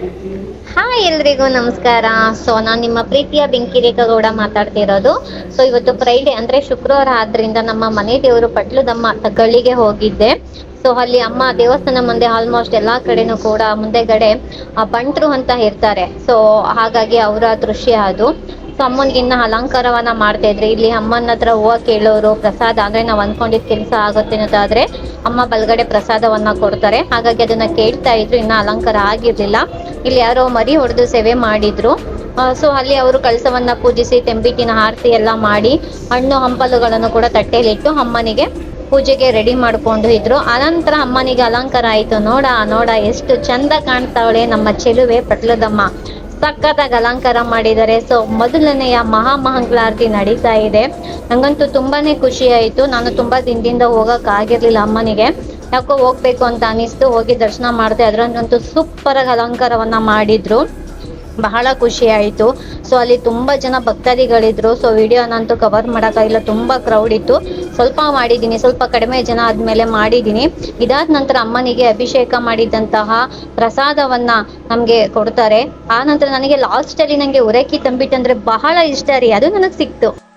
Hi ಎಲ್ರಿಗೂ ನಮಸ್ಕಾರ. So ನಾನು ನಿಮ್ಮ ಪ್ರೀತಿಯ ಬೆಂಕಿ ರೇಖಗೌಡ ಮಾತಾಡ್ತಿರೋದು ಸೊ ಇವತ್ತು ಫ್ರೈಡೆ ಅಂದ್ರೆ ಶುಕ್ರವಾರ ಆದ್ರಿಂದ ನಮ್ಮ ಮನೆ ದೇವರು ಪಟ್ಲದಮ್ಮ ತಗಳಿಗೆ ಹೋಗಿದ್ದೆ. ಸೊ ಅಲ್ಲಿ ಅಮ್ಮ ದೇವಸ್ಥಾನ ಮುಂದೆ ಆಲ್ಮೋಸ್ಟ್ ಎಲ್ಲಾ ಕಡೆನೂ ಕೂಡ ಮುಂದೆಗಡೆ ಬಂಟ್ರು ಅಂತ ಇರ್ತಾರೆ. ಸೊ ಹಾಗಾಗಿ ಅವರ ದೃಶ್ಯ ಅದು. ಸೊ ಅಮ್ಮನಿಗೆ ಇನ್ನ ಅಲಂಕಾರವನ್ನ ಮಾಡ್ತಾ ಇದ್ರಿ. ಇಲ್ಲಿ ಅಮ್ಮನ ಹತ್ರ ಹೂವ ಕೇಳೋರು, ಪ್ರಸಾದ ಅಂದ್ರೆ ನಾವು ಅನ್ಕೊಂಡಿದ್ ಕೆಲಸ ಆಗುತ್ತೆ ಅನ್ನೋದಾದ್ರೆ ಅಮ್ಮ ಬಲ್ಗಡೆ ಪ್ರಸಾದವನ್ನ ಕೊಡ್ತಾರೆ. ಹಾಗಾಗಿ ಅದನ್ನ ಕೇಳ್ತಾ ಇದ್ರು, ಇನ್ನ ಅಲಂಕಾರ ಆಗಿರ್ಲಿಲ್ಲ. ಇಲ್ಲಿ ಯಾರೋ ಮರಿ ಹೊಡೆದು ಸೇವೆ ಮಾಡಿದ್ರು. ಸೊ ಅಲ್ಲಿ ಅವರು ಕಳಸವನ್ನ ಪೂಜಿಸಿ, ತೆಂಬಿಟ್ಟಿನ ಆರತಿ ಎಲ್ಲ ಮಾಡಿ, ಹಣ್ಣು ಹಂಪಲುಗಳನ್ನು ಕೂಡ ತಟ್ಟೆಯಲ್ಲಿಟ್ಟು ಅಮ್ಮನಿಗೆ ಪೂಜೆಗೆ ರೆಡಿ ಮಾಡ್ಕೊಂಡು ಇದ್ರು. ಅನಂತರ ಅಮ್ಮನಿಗೆ ಅಲಂಕಾರ ಆಯ್ತು. ನೋಡ ನೋಡ, ಎಷ್ಟು ಚಂದ ಕಾಣ್ತಾವಳೆ ನಮ್ಮ ಚೆಲುವೆ ಪಟ್ಲದಮ್ಮ. ಸಖತ್ತಾಗಿ ಅಲಂಕಾರ ಮಾಡಿದ್ದಾರೆ. ಸೊ ಮೊದಲನೆಯ ಮಹಾಮಹಂಗಳಾರತಿ ನಡೀತಾ ಇದೆ. ನಂಗಂತೂ ತುಂಬಾನೇ ಖುಷಿ ಆಯ್ತು. ನಾನು ತುಂಬಾ ದಿನದಿಂದ ಹೋಗಕ್ ಆಗಿರ್ಲಿಲ್ಲ ಅಮ್ಮನಿಗೆ. ಯಾಕೋ ಹೋಗ್ಬೇಕು ಅಂತ ಅನಿಸ್ತು. ಹೋಗಿ ದರ್ಶನ ಮಾಡಿದೆ. ಅದ್ರಂತೂ ಸೂಪರ್ ಆಗಿ ಅಲಂಕಾರವನ್ನ ಮಾಡಿದ್ರು. ಬಹಳ ಖುಷಿ ಆಯಿತು. ಸೊ ಅಲ್ಲಿ ತುಂಬ ಜನ ಭಕ್ತಾದಿಗಳಿದ್ರು. ಸೊ ವಿಡಿಯೋನಂತೂ ಕವರ್ ಮಾಡೋಕ್ಕಾಗಿಲ್ಲ. ತುಂಬ ಕ್ರೌಡ್ ಇತ್ತು. ಸ್ವಲ್ಪ ಮಾಡಿದ್ದೀನಿ. ಸ್ವಲ್ಪ ಕಡಿಮೆ ಜನ ಆದಮೇಲೆ ಮಾಡಿದ್ದೀನಿ. ಇದಾದ ನಂತರ ಅಮ್ಮನಿಗೆ ಅಭಿಷೇಕ ಮಾಡಿದಂತಹ ಪ್ರಸಾದವನ್ನ ನಮಗೆ ಕೊಡ್ತಾರೆ. ಆ ನಂತರ ನನಗೆ ಲಾಸ್ಟಲ್ಲಿ ನನಗೆ ಉರಕ್ಕಿ ತಂಬಿಟ್ಟು ಅಂದರೆ ಬಹಳ ಇಷ್ಟ ರೀ. ಅದು ನನಗೆ ಸಿಕ್ತು.